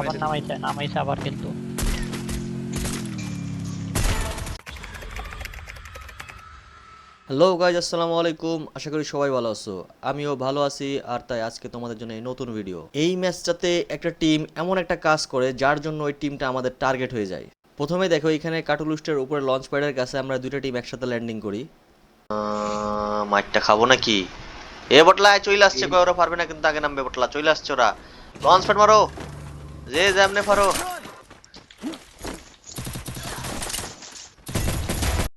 আবার নামাইছে নামাইছে আবার কিন্তু। হ্যালো গাইজ আসসালামু আলাইকুম। আশা করি সবাই ভালো আছো। আমিও ভালো আছি আর তাই আজকে তোমাদের জন্য এই নতুন ভিডিও এই ম্যাচটাতে একটা টিম এমন একটা কাজ করে যার জন্য ওই টিমটা আমাদের টার্গেট হয়ে যায়। প্রথমে দেখো এখানে কাটুলুস্টের উপরে লঞ্চ প্যাডের কাছে আমরা দুইটা টিম একসাথে ল্যান্ডিং করি। মাঠটা খাব নাকি? এ বটলা চলে আসছে কয় ওরা পারবে না কিন্তু আগে নামবে বটলা চলে আসছে ওরা। লঞ্চ প্যাড মারো। যে যেমনে পারো।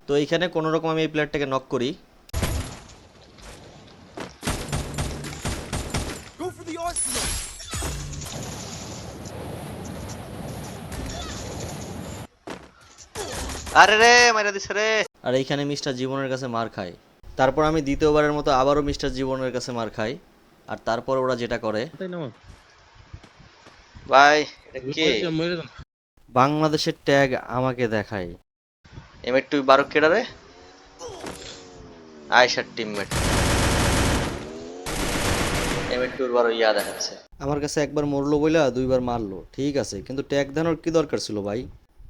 তো এইখানে কোনো রকম আমি এই প্লেয়ারটাকে নক করি। আরে রে মাইরা দিছে রে। আর এইখানে মিস্টার জীবনের কাছে মার খায়। তারপর আমি দ্বিতীয়বারের মতো আবারও মিস্টার জীবনের কাছে মার খাই। আর তারপর ওরা যেটা করে তাই না ভাই এটা কে? বাংলাদেশের ট্যাগ আমাকে দেখায় এমএর টু বারো কেডা রে? আয়সার টিমমেট এমএর টুর বারো ইয়া দেখাচ্ছে। আমার কাছে একবার মরলো বইলা দুইবার মারলো ঠিক আছে কিন্তু ট্যাগ দেওয়ার কি দরকার ছিল ভাই?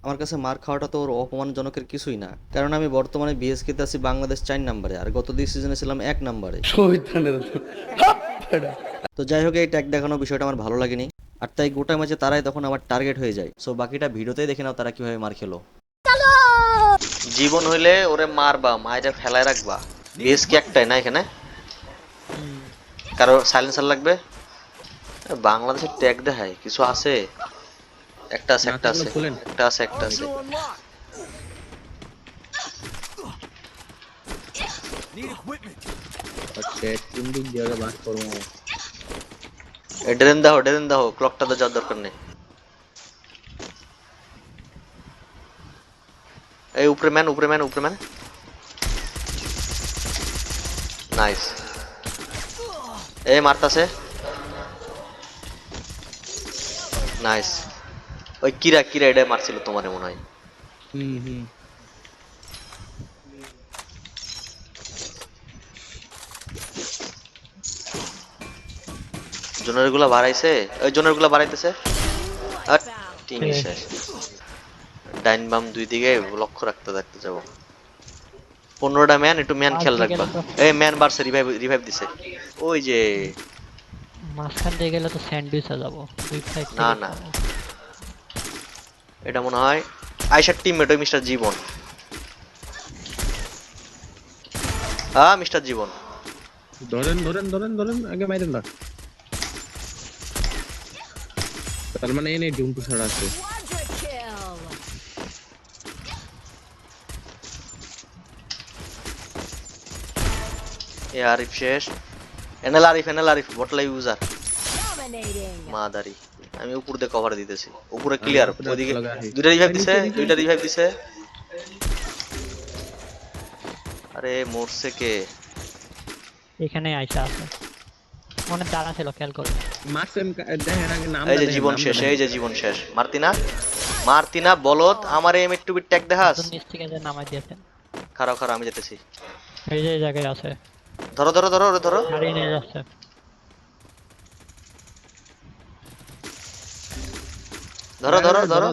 আমার কাছে মার খাওয়াটা তো ওর অপমানজনকের কিছুই না কারণ আমি বর্তমানে বিএসকেতে আছি বাংলাদেশ চার নাম্বারে আর গত দুই সিজনে ছিলাম এক নাম্বারে। তো যাই হোক এই ট্যাগ দেখানো বিষয়টা আমার ভালো লাগেনি। আর তাই গোটা ম্যাচে তারাই তখন আমার টার্গেট হয়ে যায়। সো বাকিটা ভিডিওতেই দেখে নাও তারা কীভাবে মার খেলো। জীবন হইলে ওরে মারবা মায়েরা ফেলায় রাখবা। বেশ কি একটাই না এখানে? কারও সাইলেন্সার লাগবে? বাংলাদেশের ট্যাগ দেখায় কিছু আছে? একটা আছে একটা আছে। একটা আছে একটা আছে। আচ্ছা তিন দিক দিয়ে বাস করব ড্রেন দাও ড্রেন দাও, ক্লকটা তো যাওয়ার দরকার নেই। এই উপরে ম্যান উপরে ম্যান উপরে ম্যান। নাইস। এই মারতাছে। নাইস। ওই কিরা কিরা এটা মারছিল তোমারে মনে হয়। হুম হুম। জোনারগুলা বাড়াইছে ওই জোনারগুলা বাড়াইতেছে। আর টিম শেষ। ডাইন বাম দুই দিকে লক্ষ্য রাখতে রাখতে যাব। পনেরোটা ম্যান একটু ম্যান খেয়াল রাখবা। এই ম্যান বাড়ছে রিভাইভ রিভাইভ দিছে। ওই যে মাঝখান দিয়ে গেলে তো স্যান্ডউইচে যাব। না, না। এটা মনে হয় আয়সার টিমমেট ওই মিস্টার জীবন। হ্যাঁ মিস্টার জীবন। ধরেন ধরেন ধরেন ধরেন আগে মাইরেন না তার মানে এনে ডুমটু ছাড়া আছে। এ আরিফ শেষ। এনএল আরিফ এনএল আরিফ বটলা ইউজার! মাদারি। আমি উপর দিয়ে কভার দিতেছি। উপরে ক্লিয়ার ওইদিকে দুইটা রিভাইভ দিছে দুইটা। রিভাইভ দিছে আরে মরছে কে এখানে আইসা আছে। মনে দাঁড়া ছিল খেয়াল করে। মারছেন দেখেন আগে নাম এই যে জীবন শেষ এই যে জীবন শেষ। মারতিনা মারতিনা বলত আমার এম একটু ট্যাগ দেখাস। থেকে যে নামাই দিয়েছেন। খারাপ খারাপ আমি যেতেছি। এই যে জায়গায় আছে। ধরো ধরো ধরো ধরো। গাড়ি নিয়ে যাচ্ছে। ধরো ধরো, ধরো,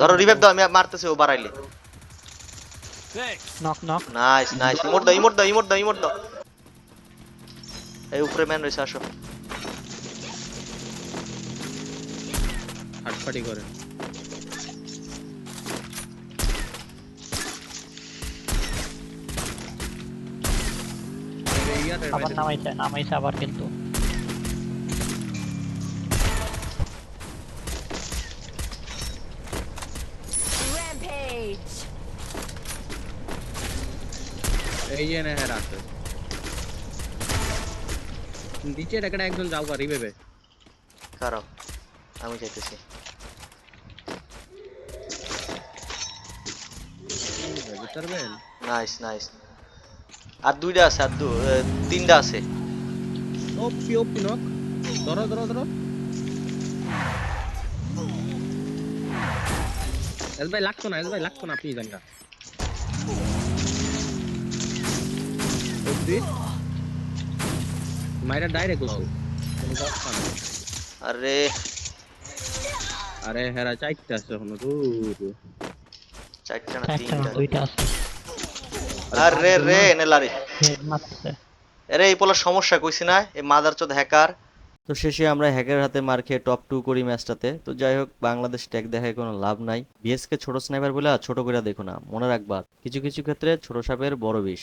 ধরো। রিভাইভ দাও আমি মারতেছি ও বাড়াইলে। Knock knock nice nice emote দাও ইমোট দাও ইমোট দাও ইমোট দাও। এই উপরে ম্যান রয়েছে আসো হাটপাটি করে আবার নামাইছে নামাইছে আবার কিন্তু এই যে হ্যাঁ রাখছে নিচে একটা একজন যাও গাড়ি ভেবে? খারাপ আমি যাইতেছি। নাইস নাইস আর দুইটা আছে আর দু তিনটা আছে। ওপি ওপি নক ধরো ধরো ধরো। এস ভাই লাগতো না এস ভাই লাগতো না আপনি জানগা মাইরা ডাইরেক্ট না। আরে। আরে হেরা চাইতে আছে এখনও দূর। চারটা না তিনটা দুইটা আছে। আরে রে এনে লারে। হেড মারতেছে আরে এই সমস্যা কইছি না এই মাদার চোদ হ্যাকার তো শেষে আমরা হ্যাকের হাতে মার খেয়ে টপ টু করি ম্যাচটাতে তো যাই হোক বাংলাদেশ ট্যাগ দেখায় কোনো লাভ নাই। বিএসকে ছোট স্নাইপার বলে আর ছোট করে দেখো না মনে রাখবা কিছু কিছু ক্ষেত্রে ছোট সাপের বড় বিষ।